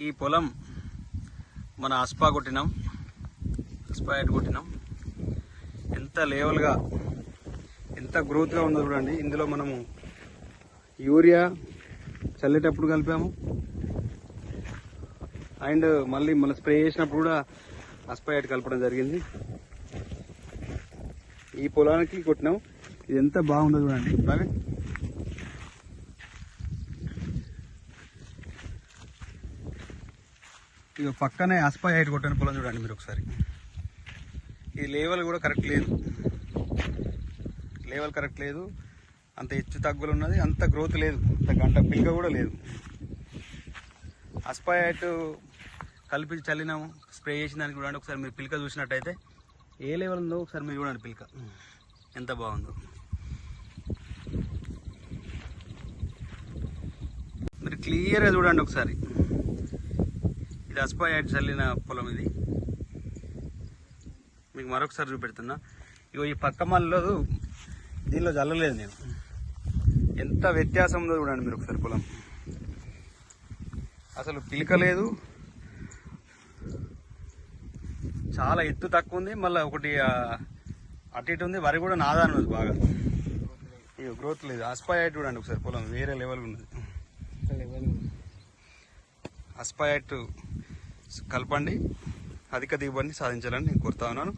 ఈ పొలం మన అస్పా కొట్టినాం. అస్పా ఎట్ కొట్టినాం. ఎంత లేవల్గా ఎంత గ్రోత్గా ఉందో చూడండి. ఇందులో మనము యూరియా చల్లేటప్పుడు కలిపాము. అండ్ మళ్ళీ మళ్ళీ స్ప్రే చేసినప్పుడు కూడా అస్పైట్ కలపడం జరిగింది. ఈ పొలానికి కొట్టినాం. ఇది ఎంత బాగుందో చూడండి. బాగా ఇక పక్కనే హైట్ కొట్టని పొలం చూడండి మీరు ఒకసారి. ఈ లేవల్ కూడా కరెక్ట్ లేదు. లేవల్ కరెక్ట్ లేదు. అంత హెచ్చు తగ్గులు ఉన్నది అంత గ్రోత్ లేదు. అంత గంట పిల్క కూడా లేదు. అస్పాయట్ కలిపి చల్లినాము స్ప్రే చేసిన దానికి చూడండి ఒకసారి మీరు పిల్క చూసినట్టయితే ఏ లెవెల్ ఉందో ఒకసారి మీరు చూడండి పిల్క. ఎంత బాగుందో. మీరు క్లియర్గా చూడండి ఒకసారి. ఇది అస్పాయాడ్ చల్లిన పొలం ఇది. మీకు మరొకసారి చూపెడుతున్నా. ఇగో ఈ పక్క మళ్ళీ దీనిలో చల్లలేదు నేను. ఎంత వ్యత్యాసం ఉందో చూడండి మీరు ఒకసారి పొలం. అసలు పిలకలేదు. చాలా ఎత్తు తక్కువ ఉంది. మళ్ళీ ఒకటి అటు ఇటు ఉంది. వరి కూడా నాదాని ఉంది బాగా. ఇక గ్రోత్ లేదు. అస్పాయట్ చూడండి ఒకసారి పొలం. వేరే లెవెల్ ఉన్నది. అస్పైట్ కలపండి అధిక దిగుబడిని సాధించాలని నేను కోరుతా ఉన్నాను.